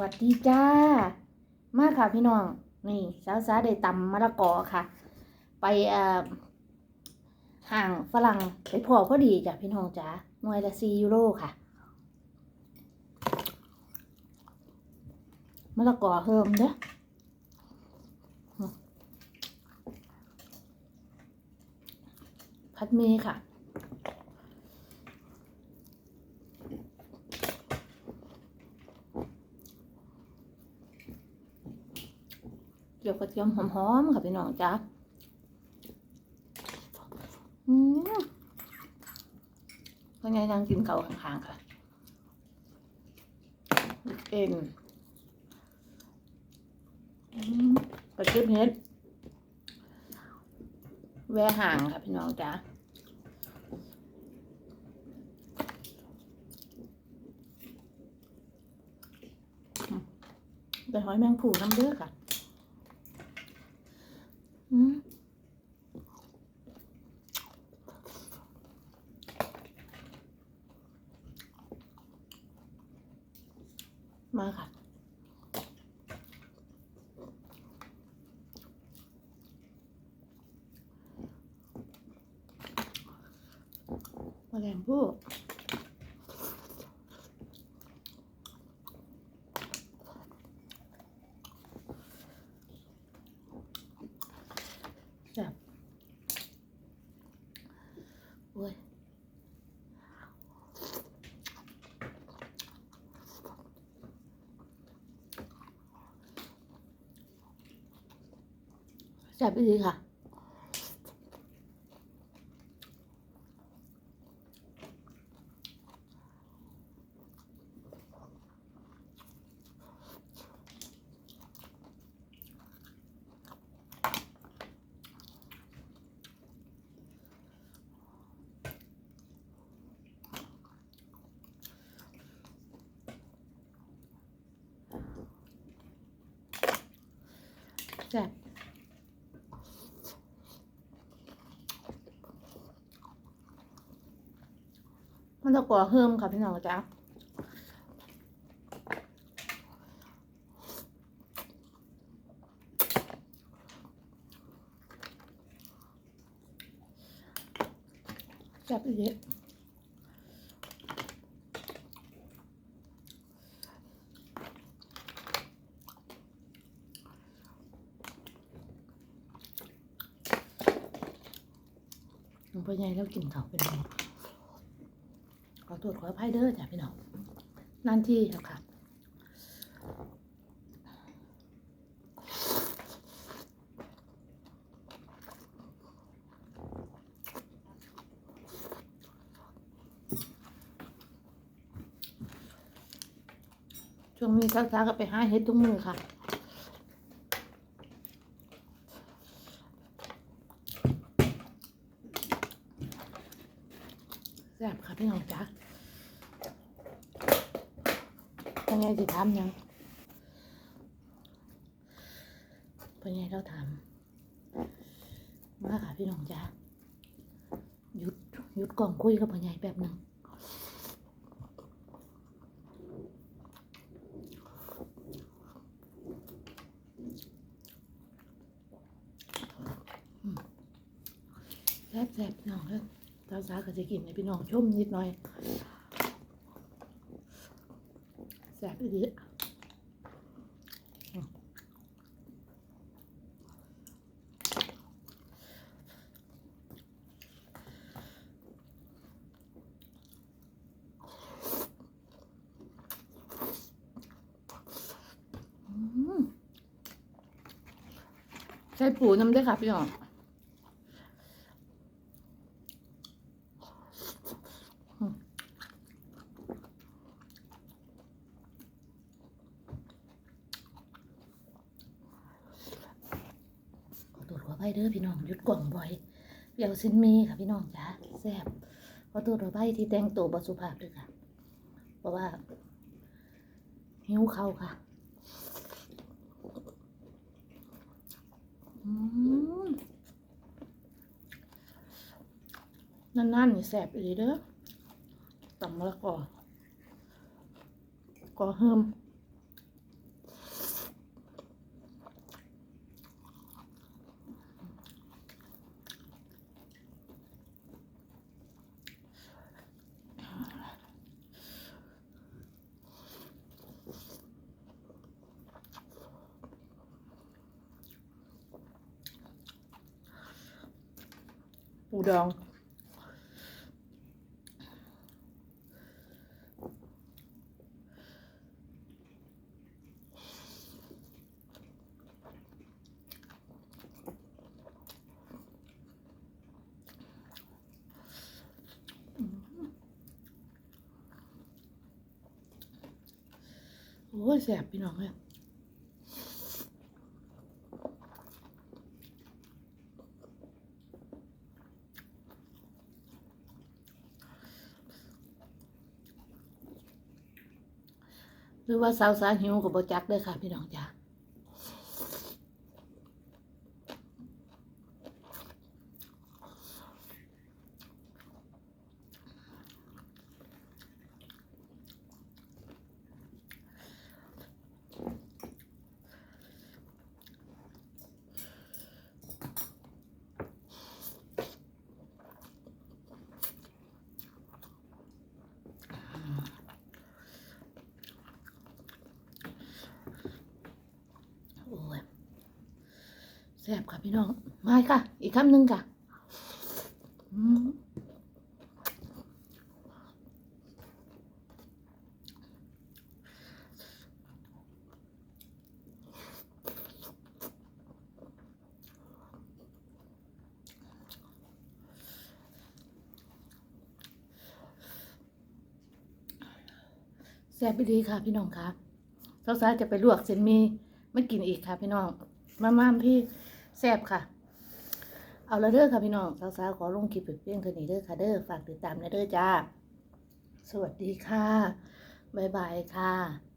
วัสดีจ้า มาค่ะพี่น้อง นี่สาวสาได้ตำมะละกอค่ะ ไปเอ่อห่างฝรั่งไปพอพอดีจ้ะพี่น้องจ้าหน่วยละซียูโรค่ะมะละกอเฮิมเด้อพัดเมค่ะ เกี่ยวกระเทียมหอมๆค่ะพี่น้องจ้าอืมก็ไงนั่งกินเก่าข้างๆค่ะเอ็นกระเทียมเฮ็ดแวห่างค่ะพี่น้องจ้าอืมไปหอยแมงผู่น้ำเด้อค่ะ มาค่ะ มาแรงผู้แซ่บโอ้ย แซ่บดีค่ะแซ่บ มันตะกัวเฮิมค่ะพี่น้องจ้าแซ่บอีกเยอะหลวงพ่อใหญ่แล้วกินเขาเป็นไง ขอตรวจขออภัยเด้อจ้ะพี่น้องนั่นที่ครับค่ะช่วงนี้ซักๆก็ไปหาเห็ดทุกมือค่ะ แซ่บค่ะพี่น้องจ๊ะยังไงสิทำยังเป็นไงเราทำมาค่ะพี่น้องจ๊ะหยุดหยุดกล่องคุยกับพ่อใหญ่แป๊บหนึ่งแซ่บแซ่บน้องเอ้ย สาวสาก็จะกินให้พี่น้องชมนิดหน่อยแซ่บดีใส่ปูน้ำด้วยค่ะพี่น้อง ขอตรวจขอไป เด้อพี่น้องหยุดกล่องบ่อยเปรี้ยวซินมีค่ะพี่น้องจ้าแซ่บขอตรวจขอไปที่แต่งตัวบสุภาพด้วยค่ะ เพราะว่าหิวเขาค่ะนั่นๆนี่แซ่บอีเด้อตำมะละกอ กอเฮิม ปูดอง โอ้ยแสบพี่น้องเลย หรือว่าสาวสาหิวกับบจักเด้อค่ะ พี่น้องจ้าโอ้ย แสบค่ะพี่น้อง มาค่ะ อีกคำหนึ่งค่ะอืมแสบไปดีค่ะพี่น้องค่ะสาวๆจะไปลวกเส้นมีไม่กินอีกค่ะพี่น้อง มาม่ามพี่ แซ่บค่ะ เอาละเด้อค่ะพี่น้องสาวๆขอลงคลิปเพียงเท่านี้เด้อค่ะเด้อฝากติดตามนะเด้อจ้า สวัสดีค่ะ บ๊ายบายค่ะ